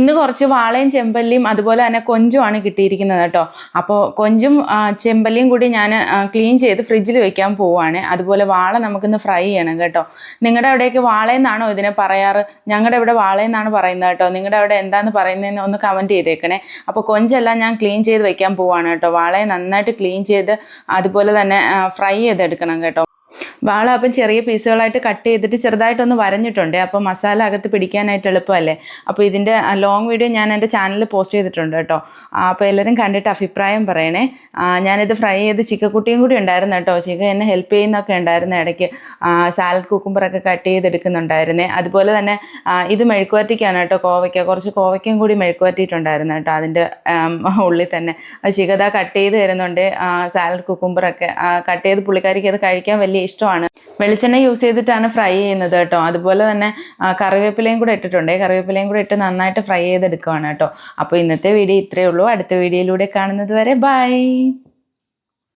ഇന്ന് കുറച്ച് വാളയും ചെമ്പല്ലിയും അതുപോലെ തന്നെ കൊഞ്ചുമാണ് കിട്ടിയിരിക്കുന്നത് കേട്ടോ. അപ്പോൾ കൊഞ്ചും ചെമ്പല്ലിയും കൂടി ഞാൻ ക്ലീൻ ചെയ്ത് ഫ്രിഡ്ജിൽ വെക്കാൻ പോവുകയാണ് അതുപോലെ വാള നമുക്കിന്ന് ഫ്രൈ ചെയ്യണം കേട്ടോ. നിങ്ങളുടെ അവിടേക്ക് വാളയെന്നാണോ ഇതിനെ പറയാറ്? ഞങ്ങളുടെ ഇവിടെ വാളയെന്നാണ് പറയുന്നത് കേട്ടോ. നിങ്ങളുടെ അവിടെ എന്താണെന്ന് പറയുന്നതെന്ന് ഒന്ന് കമന്റ് ചെയ്തേക്കണേ. അപ്പോൾ കൊഞ്ചെല്ലാം ഞാൻ ക്ലീൻ ചെയ്ത് വെക്കാൻ പോവുകയാണ് കേട്ടോ. വാളയെ നന്നായിട്ട് ക്ലീൻ ചെയ്ത് അതുപോലെ തന്നെ ഫ്രൈ ചെയ്തെടുക്കണം കേട്ടോ. വാള അപ്പം ചെറിയ പീസുകളായിട്ട് കട്ട് ചെയ്തിട്ട് ചെറുതായിട്ടൊന്ന് വരഞ്ഞിട്ടുണ്ട്. അപ്പോൾ മസാല അകത്ത് പിടിക്കാനായിട്ട് എളുപ്പമല്ലേ? അപ്പോൾ ഇതിന്റെ ലോങ് വീഡിയോ ഞാൻ എന്റെ ചാനലിൽ പോസ്റ്റ് ചെയ്തിട്ടുണ്ട് കേട്ടോ. അപ്പോൾ എല്ലാവരും കണ്ടിട്ട് അഭിപ്രായം പറയണേ. ഞാനിത് ഫ്രൈ ചെയ്ത് ചിക്കക്കുട്ടിയും കൂടി ഉണ്ടായിരുന്നു കേട്ടോ. ചിക്ക എന്നെ ഹെൽപ്പ് ചെയ്യുന്നൊക്കെ ഉണ്ടായിരുന്നു ഇടയ്ക്ക്. സാലഡ് കുക്കുമ്പറൊക്കെ കട്ട് ചെയ്തെടുക്കുന്നുണ്ടായിരുന്നേ. അതുപോലെ തന്നെ ഇത് മെഴുക്കുവരട്ടിക്കാണ് കേട്ടോ കോവയ്ക്ക. കുറച്ച് കോവയ്ക്കും കൂടി മെഴുക്കുവരട്ടിയിട്ടുണ്ടായിരുന്നു കേട്ടോ അതിന്റെ ഉള്ളിൽ തന്നെ. ചികത കട്ട് ചെയ്ത് തരുന്നുണ്ട്. സാലഡ് കുക്കുമ്പറൊക്കെ കട്ട് ചെയ്ത് പുള്ളിക്കാരിക്ക് അത് കഴിക്കാൻ വലിയ ഇഷ്ടമാണ് വെളിച്ചെണ്ണ യൂസ് ചെയ്തിട്ടാണ് ഫ്രൈ ചെയ്യുന്നത് കേട്ടോ. അതുപോലെ തന്നെ കറിവേപ്പിലയും കൂടെ ഇട്ടിട്ടുണ്ട്. കറിവേപ്പിലയും കൂടെ ഇട്ട് നന്നായിട്ട് ഫ്രൈ ചെയ്തെടുക്കുവാണ് കേട്ടോ. അപ്പോൾ ഇന്നത്തെ വീഡിയോ ഇത്രയേ ഉള്ളൂ. അടുത്ത വീഡിയോയിലൂടെ കാണുന്നത് വരെ ബൈ